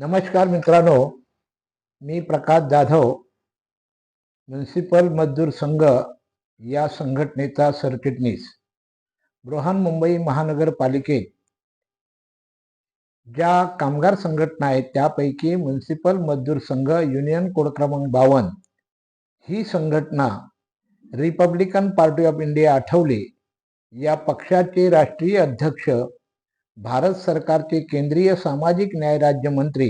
नमस्कार मित्रांनो मी प्रकाश जाधव म्युन्सिपल मजदूर संघ या संघटनेचा सरचिटणीस बृहन्मुंबई महानगरपालिकेत ज्या कामगार संघटना आहेत त्यापैकी म्युन्सिपल मजदूर संघ युनियन कोड क्रमांक बावन्न ही संघटना republican party of India Athawale. या पक्षाचे राष्ट्रीय अध्यक्ष भारत सरकारचे केंद्रीय सामाजिक न्याय राज्यमंत्री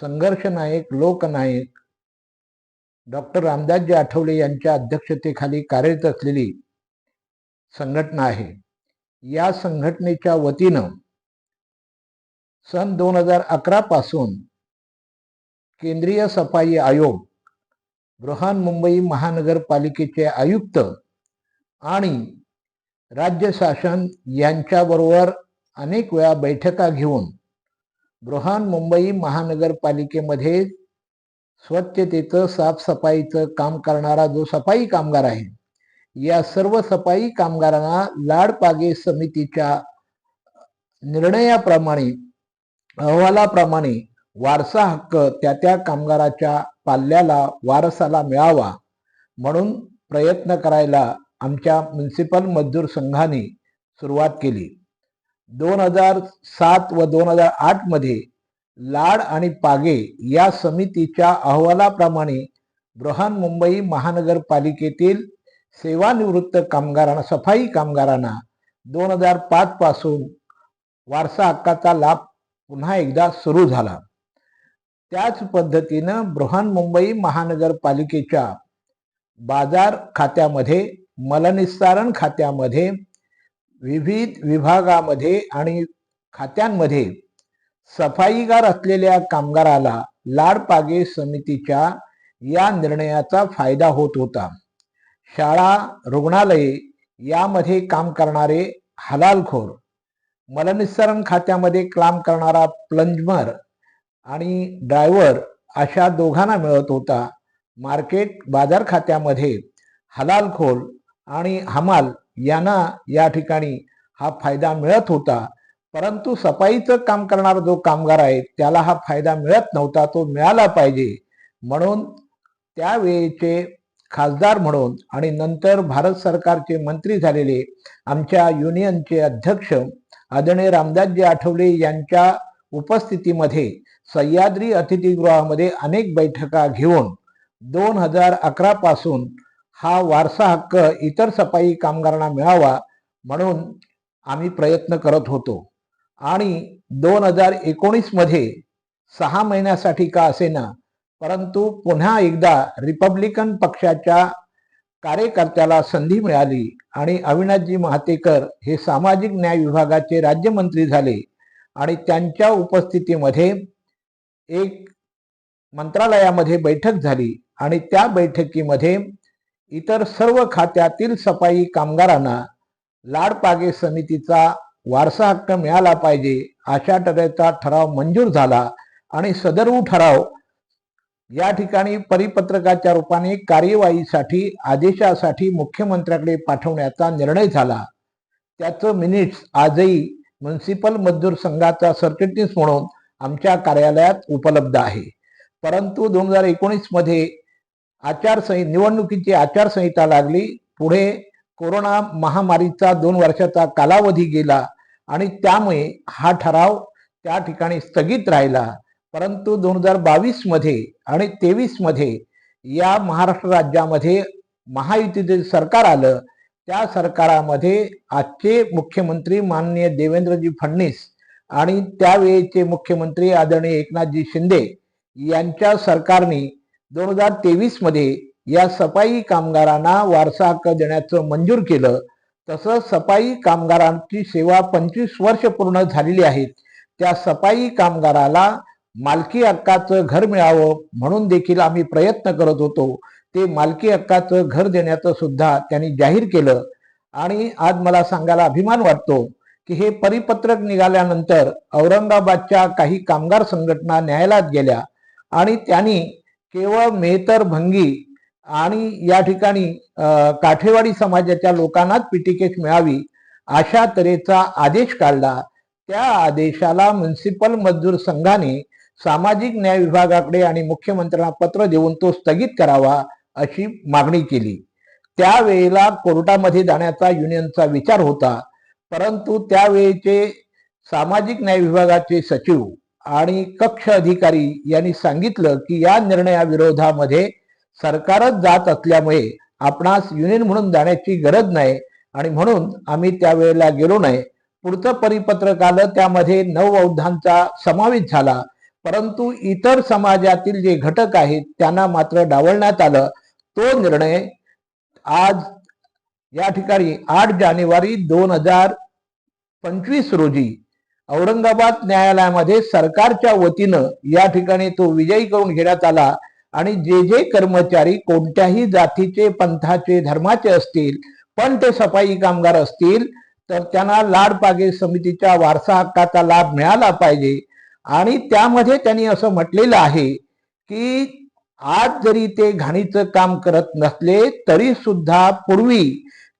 संघर्ष नायक लोकनायक डॉक्टर रामदासजी आठवले यांच्या अध्यक्षतेखाली कार्यरत असलेली संघटना आहे. या संघटनेच्या वतीनं सन दोन हजार अकरा पासून केंद्रीय सफाई आयोग बृहन्मुंबई महानगरपालिकेचे आयुक्त आणि राज्य शासन यांच्याबरोबर अनेक वेळा बैठका घेऊन बृहन्मुंबई महानगरपालिकेमध्ये स्वच्छतेचं साफसफाईचं काम करणारा जो सफाई कामगार आहे या सर्व सफाई कामगारांना लाडपागे समितीच्या निर्णयाप्रमाणे अहवालाप्रमाणे वारसा हक्क त्या त्या कामगाराच्या पाल्याला वारसाला मिळावा म्हणून प्रयत्न करायला आमच्या म्युन्सिपल मजदूर संघाने सुरुवात केली. दोन हजार सात व दोन हजार आठमध्ये लाड आणि पागे या समितीच्या अहवालाप्रमाणे बृहन्मुंबई महानगरपालिकेतील सेवानिवृत्त कामगारांना सफाई कामगारांना दोन हजार पाच पासून वारसा हक्काचा लाभ पुन्हा एकदा सुरू झाला. त्याच पद्धतीनं बृहन्मुंबई महानगरपालिकेच्या बाजार खात्यामध्ये मलनिस्सारण खात्यामध्ये विविध विभागामध्ये आणि खात्यांमध्ये सफाईगार असलेल्या कामगाराला लाडपागे समितीच्या या निर्णयाचा फायदा होत होता. शाळा रुग्णालये यामध्ये काम करणारे हलालखोर मलनिस्सरण खात्यामध्ये काम करणारा प्लंजमर आणि ड्रायव्हर अशा दोघांना मिळत होता. मार्केट बाजार खात्यामध्ये हलालखोर आणि हमाल यांना या ठिकाणी हा फायदा मिळत होता. परंतु सफाईचं काम करणारा जो कामगार आहे त्याला हा फायदा मिळत नव्हता तो मिळाला पाहिजे. म्हणून त्यावेळेचे खासदार म्हणून आणि नंतर भारत सरकारचे मंत्री झालेले आमच्या युनियनचे अध्यक्ष आदरणीय रामदासजी आठवले यांच्या उपस्थितीमध्ये सह्याद्री अतिथीगृहामध्ये अनेक बैठका घेऊन दोन हजार अकरा पासून हा वारसा हक्क इतर सफाई कामगारांना मिळावा म्हणून आम्ही प्रयत्न करत होतो. आणि दोन हजार एकोणीसमध्ये सहा महिन्यासाठी का असेना परंतु पुन्हा एकदा रिपब्लिकन पक्षाच्या कार्यकर्त्याला संधी मिळाली आणि अविनाशजी महातेकर हे सामाजिक न्याय विभागाचे राज्यमंत्री झाले आणि त्यांच्या उपस्थितीमध्ये एक मंत्रालयामध्ये बैठक झाली आणि त्या बैठकीमध्ये इतर सर्व खात्यातील सफाई कामगारांना लाडपागे समितीचा वारसा हक्क मिळाला पाहिजे अशा तऱ्हेचा ठराव मंजूर झाला आणि सदर्भ ठराव या ठिकाणी परिपत्रकाच्या रूपाने कार्यवाहीसाठी आदेशासाठी मुख्यमंत्र्याकडे पाठवण्याचा निर्णय झाला. त्याचं मिनिट्स आजही म्युन्सिपल मजदूर संघाचा सरचिटणीस म्हणून आमच्या कार्यालयात उपलब्ध आहे. परंतु दोन हजार एकोणीसमध्ये आचारसंहिता निवडणुकीची आचारसंहिता लागली. पुढे कोरोना महामारीचा दोन वर्षाचा कालावधी गेला आणि त्यामुळे हा ठराव त्या ठिकाणी स्थगित राहिला. परंतु दोन हजार बावीसमध्ये आणि तेवीसमध्ये या महाराष्ट्र राज्यामध्ये महायुतीचे सरकार आलं. त्या सरकारामध्ये आजचे मुख्यमंत्री माननीय देवेंद्रजी फडणवीस आणि त्यावेळेचे मुख्यमंत्री आदरणीय एकनाथजी शिंदे यांच्या सरकारने दोन हजार तेवीसमध्ये या सफाई कामगारांना वारसा हक्क देण्याचं मंजूर केलं. तसं सफाई कामगारांची सेवा पंचवीस वर्ष पूर्ण झालेली आहेत त्या सफाई कामगाराला मालकी हक्काचं घर मिळावं म्हणून देखील आम्ही प्रयत्न करत होतो. ते मालकी हक्काचं घर देण्याचं सुद्धा त्यांनी जाहीर केलं. आणि आज मला सांगायला अभिमान वाटतो की हे परिपत्रक निघाल्यानंतर औरंगाबादच्या काही कामगार संघटना न्यायालयात गेल्या आणि त्यांनी केवळ मेहतर भंगी आणि या ठिकाणी काठेवाडी समाजाच्या लोकांनाच पीटीकेस मिळावी अशा तऱ्हेचा आदेश काढला. त्या आदेशाला म्युन्सिपल मजदूर संघाने सामाजिक न्याय विभागाकडे आणि मुख्यमंत्र्यांना पत्र देऊन तो स्थगित करावा अशी मागणी केली. त्यावेळेला कोर्टामध्ये जाण्याचा युनियनचा विचार होता परंतु त्यावेळेचे सामाजिक न्याय विभागाचे सचिव आणि कक्ष अधिकारी यांनी सांगितलं की या निर्णयाविरोधामध्ये सरकारच जात असल्यामुळे आपणास युनियन म्हणून जाण्याची गरज नाही आणि म्हणून आम्ही त्यावेळेला गेलो नाही. पुढचं परिपत्रक आलं त्यामध्ये नवबौद्धांचा समावेश झाला. परंतु इतर समाजातील जे घटक आहेत त्यांना मात्र डावलण्यात आलं. तो निर्णय आज या ठिकाणी आठ जानेवारी दोन हजार पंचवीस रोजी औरंगाबाद न्यायालयामध्ये सरकारच्या वतीनं या ठिकाणी तो विजयी करून घेण्यात आला. आणि जे जे कर्मचारी कोणत्याही जातीचे पंथाचे धर्माचे असतील पण ते सफाई कामगार असतील तर त्यांना लाडपागे समितीच्या वारसा हक्काचा लाभ मिळाला पाहिजे. आणि त्यामध्ये त्यांनी असं म्हटलेलं आहे की आज जरी ते घाणीचं काम करत नसले तरी सुद्धा पूर्वी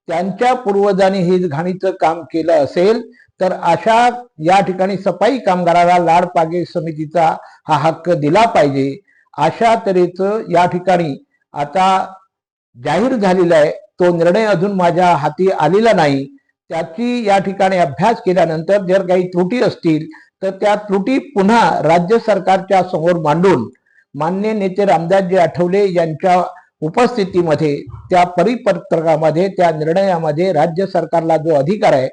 त्यांच्या पूर्वजांनी हे घाणीचं काम केलं असेल तर अशा या ठिकाणी सफाई कामगाराला लाडपागे समितीचा हा हक्क दिला पाहिजे. अशा तऱ्हेचं या ठिकाणी आता जाहीर झालेला आहे. तो निर्णय अजून माझ्या हाती आलेला नाही. त्याची या ठिकाणी अभ्यास केल्यानंतर जर काही त्रुटी असतील तर त्या त्रुटी पुन्हा राज्य सरकारच्या समोर मांडून मान्य नेते रामदासजी आठवले यांच्या उपस्थितीमध्ये त्या परिपत्रकामध्ये त्या निर्णयामध्ये राज्य सरकारला जो अधिकार आहे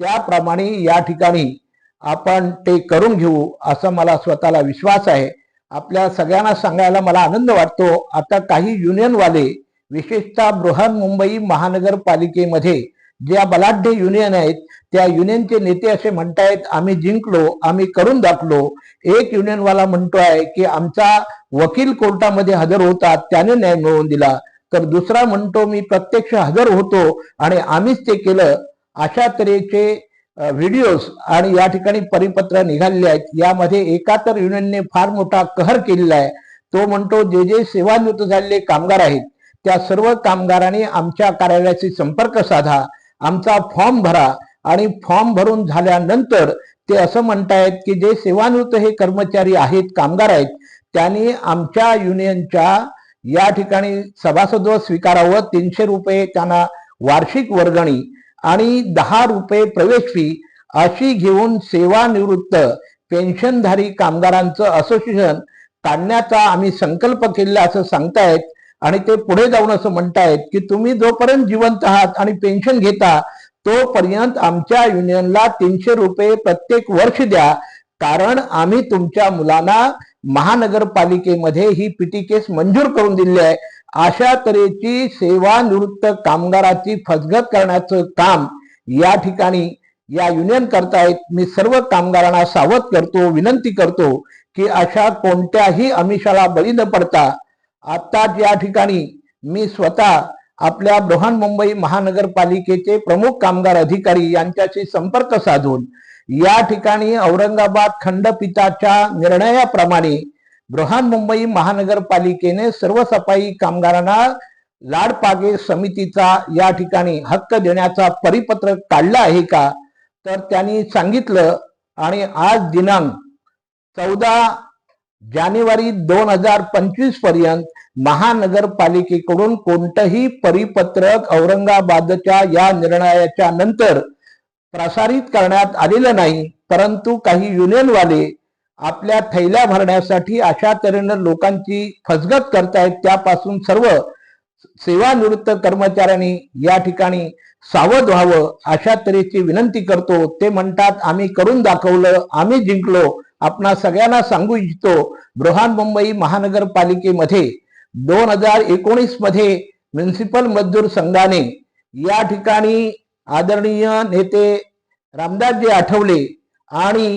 त्याप्रमाणे या ठिकाणी आपण ते करून घेऊ असं मला स्वतःला विश्वास आहे. आपल्या सगळ्यांना सांगायला मला आनंद वाटतो. आता काही युनियनवाले विशेषतः बृहन्मुंबई महानगरपालिकेमध्ये ज्या बलाढ्य युनियन आहेत त्या युनियनचे नेते असे म्हणतायत आम्ही जिंकलो आम्ही करून दाखलो. एक युनियनवाला म्हणतोय की आमचा वकील कोर्टामध्ये हजर होता त्याने न्याय मिळवून दिला. तर दुसरा म्हणतो मी प्रत्यक्ष हजर होतो आणि आम्हीच ते केलं. अशा तऱ्हेचे व्हिडिओज आणि या ठिकाणी परिपत्र निघालेले आहेत. यामध्ये एकातर युनियनने फार मोठा कहर केलेला आहे. तो म्हणतो जे जे सेवानिवृत्त झालेले कामगार आहेत त्या सर्व कामगारांनी आमच्या कार्यालयाशी संपर्क साधा आमचा फॉर्म भरा आणि फॉर्म भरून झाल्यानंतर ते असं म्हणतायत की जे सेवानिवृत्त हे कर्मचारी आहेत कामगार आहेत त्यांनी आमच्या युनियनच्या या ठिकाणी सभासदत्व स्वीकारावं तीनशे रुपये त्यांना वार्षिक वर्गणी आणि दहा रुपये प्रवेश फी अशी घेऊन सेवानिवृत्त पेन्शनधारी कामगारांचं असोसिएशन काढण्याचा आम्ही संकल्प केलेला असं सांगतायत आणि ते पुढे जाऊन असं म्हणतायत की तुम्ही जोपर्यंत जिवंत आहात आणि पेन्शन घेता तोपर्यंत आमच्या युनियनला तीनशे रुपये प्रत्येक वर्ष द्या. कारण आम्ही तुमच्या मुलांना महानगरपालिकेमध्ये ही पीटी केस मंजूर करून दिली आहे. अशा तऱ्हेची सेवानिवृत्त कामगाराची फसगत करण्याचं काम या ठिकाणी या युनियन करतायत. मी सर्व कामगारांना सावध करतो विनंती करतो की अशा कोणत्याही अमिषाला बळी न पडता आता या ठिकाणी मी स्वतः आपल्या बृहन्मुंबई महानगरपालिकेचे प्रमुख कामगार अधिकारी यांच्याशी संपर्क साधून या ठिकाणी औरंगाबाद खंडपीठाच्या निर्णयाप्रमाणे बृहन्मुंबई महानगरपालिकेने सर्व सफाई कामगारांना लाडपागे समितीचा या ठिकाणी हक्क देण्याचा परिपत्रक काढला आहे का? तर त्यांनी सांगितलं आणि आज दिनांक चौदा जानेवारी दोन हजार पंचवीसपर्यंत महानगरपालिकेकडून कोणतंही परिपत्रक औरंगाबादच्या या निर्णयाच्या नंतर प्रसारित करण्यात आलेलं नाही परंतु काही युनियनवाले आपल्या थैल्या भरण्यासाठी अशा तऱ्हेनं लोकांची फसगत करतायत त्यापासून सर्व सेवानिवृत्त कर्मचाऱ्यांनी या ठिकाणी सावध व्हावं अशा तऱ्हेची विनंती करतो. ते म्हणतात आम्ही करून दाखवलं आम्ही जिंकलो. आपणा सगळ्यांना सांगू इच्छितो बृहन्मुंबई महानगरपालिकेमध्ये दोन हजार एकोणीसमध्ये म्युन्सिपल मजदूर संघाने या ठिकाणी आदरणीय नेते रामदासजी आठवले आणि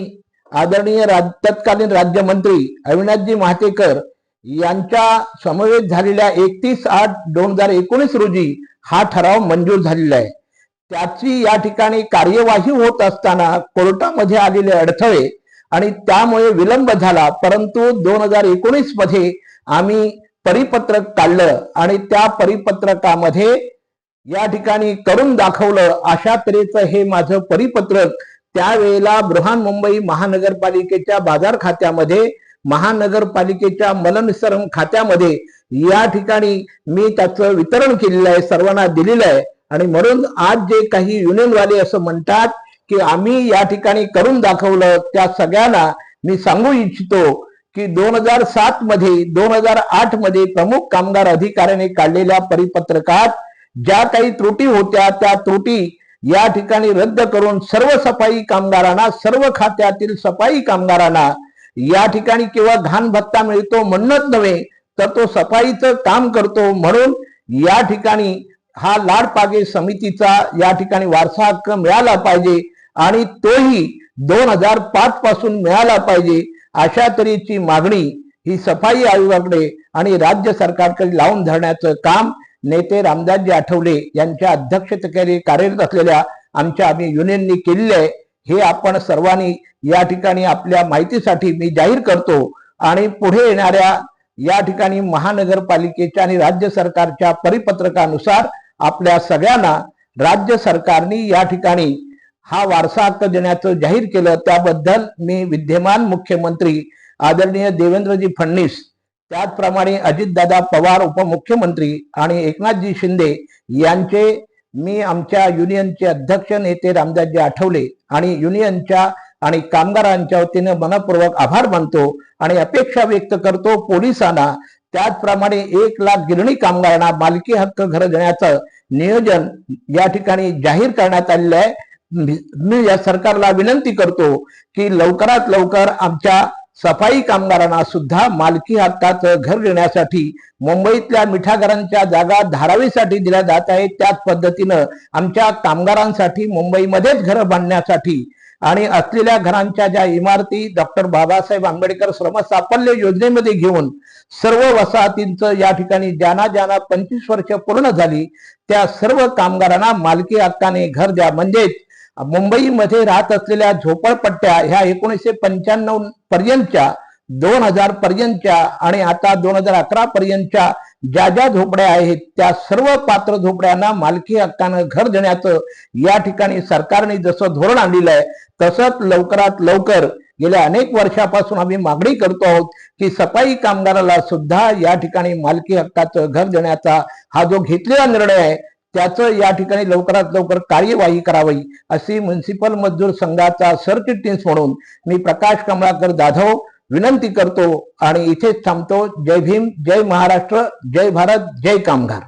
आदरणीय राज तत्कालीन राज्यमंत्री अविनाशजी महातेकर यांच्या समवेत झालेल्या एकतीस आठ दोन हजार एकोणीस रोजी हा ठराव मंजूर झालेला आहे. त्याची या ठिकाणी कार्यवाही होत असताना कोर्टामध्ये आलेले अडथळे आणि त्यामुळे विलंब झाला परंतु दोन हजार एकोणीसमध्ये आम्ही परिपत्रक काढलं आणि त्या परिपत्रकामध्ये या ठिकाणी करून दाखवलं अशा तऱ्हेचं हे माझं परिपत्रक त्यावेळेला बृहन्मुंबई महानगरपालिकेच्या बाजार खात्यामध्ये महानगरपालिकेच्या मलनिसरण खात्यामध्ये या ठिकाणी मी त्याचं वितरण केलेलं आहे सर्वांना दिलेलं आहे. आणि म्हणून आज जे काही युनियनवाले असं म्हणतात की आम्ही या ठिकाणी करून दाखवलं त्या सगळ्यांना मी सांगू इच्छितो की दोन हजार सात मध्ये दोन हजार आठमध्ये प्रमुख कामगार अधिकाऱ्याने काढलेल्या परिपत्रकात ज्या काही त्रुटी होत्या त्या त्रुटी या ठिकाणी रद्द करून सर्व सफाई कामगारांना सर्व खात्यातील सफाई कामगारांना या ठिकाणी केवळ घाण भत्ता मिळतो म्हणणंच नव्हे तर तो सफाईचं काम करतो. म्हणून या ठिकाणी हा लाडपागे समितीचा या ठिकाणी वारसा हक्क मिळाला पाहिजे आणि तोही दोन हजार पाच पासून मिळाला पाहिजे अशा तऱ्हेची मागणी ही सफाई आयोगाकडे आणि राज्य सरकारकडे लावून धरण्याचं काम नेते रामदासजी आठवले यांच्या अध्यक्षतेखाली कार्यरत असलेल्या आमच्या आम्ही युनियननी केलेले आहे हे आपण सर्वांनी या ठिकाणी आपल्या माहितीसाठी मी जाहीर करतो. आणि पुढे येणाऱ्या या ठिकाणी महानगरपालिकेच्या आणि राज्य सरकारच्या परिपत्रकानुसार आपल्या सगळ्यांना राज्य सरकारने या ठिकाणी हा वारसा हक्क देण्याचं जाहीर केलं. त्याबद्दल मी विद्यमान मुख्यमंत्री आदरणीय देवेंद्रजी फडणवीस त्याचप्रमाणे अजितदादा पवार उपमुख्यमंत्री आणि एकनाथजी शिंदे यांचे मी आमच्या युनियनचे अध्यक्ष नेते रामदासजी आठवले आणि युनियनच्या आणि कामगारांच्या वतीने मनपूर्वक आभार मानतो आणि अपेक्षा व्यक्त करतो पोलिसांना. त्याचप्रमाणे एक लाख गिरणी कामगारांना मालकी हक्क घर देण्याचं नियोजन या ठिकाणी जाहीर करण्यात आलेलं आहे. मी या सरकारला विनंती करतो की लवकरात लवकर आमच्या सफाई कामगारांना सुद्धा मालकी हक्काचं घर देण्यासाठी मुंबईतल्या मिठागरांच्या जागा धारावीसाठी दिल्या जात आहेत. त्याच पद्धतीनं आमच्या कामगारांसाठी मुंबईमध्येच घर बांधण्यासाठी आणि असलेल्या घरांच्या ज्या इमारती डॉक्टर बाबासाहेब आंबेडकर श्रम साफल्य योजनेमध्ये घेऊन सर्व वसाहतींचं या ठिकाणी ज्यांना ज्यांना पंचवीस वर्ष पूर्ण झाली त्या सर्व कामगारांना मालकी हक्काने घर द्या. म्हणजेच मुंबईमध्ये राहत असलेल्या झोपडपट्ट्या ह्या एकोणीसशे पंच्याण्णव पर्यंतच्या दोन हजार पर्यंतच्या आणि आता दोन हजार अकरा पर्यंतच्या ज्या ज्या झोपड्या आहेत त्या सर्व पात्र झोपड्यांना मालकी हक्कानं घर देण्याचं या ठिकाणी सरकारने जसं धोरण आणलेलं आहे तसंच लवकरात लवकर गेल्या अनेक वर्षापासून आम्ही मागणी करतो आहोत की सफाई कामगाराला सुद्धा या ठिकाणी मालकी हक्काचं घर देण्याचा हा जो घेतलेला निर्णय आहे त्याचं या ठिकाणी लवकरात लवकर कार्यवाही करावी अशी म्युन्सिपल मजदूर संघाचा सरचिटणीस म्हणून मी प्रकाश कमळाकर जाधव विनंती करतो आणि इथेच थांबतो. जय भीम जय महाराष्ट्र जय भारत जय कामगार.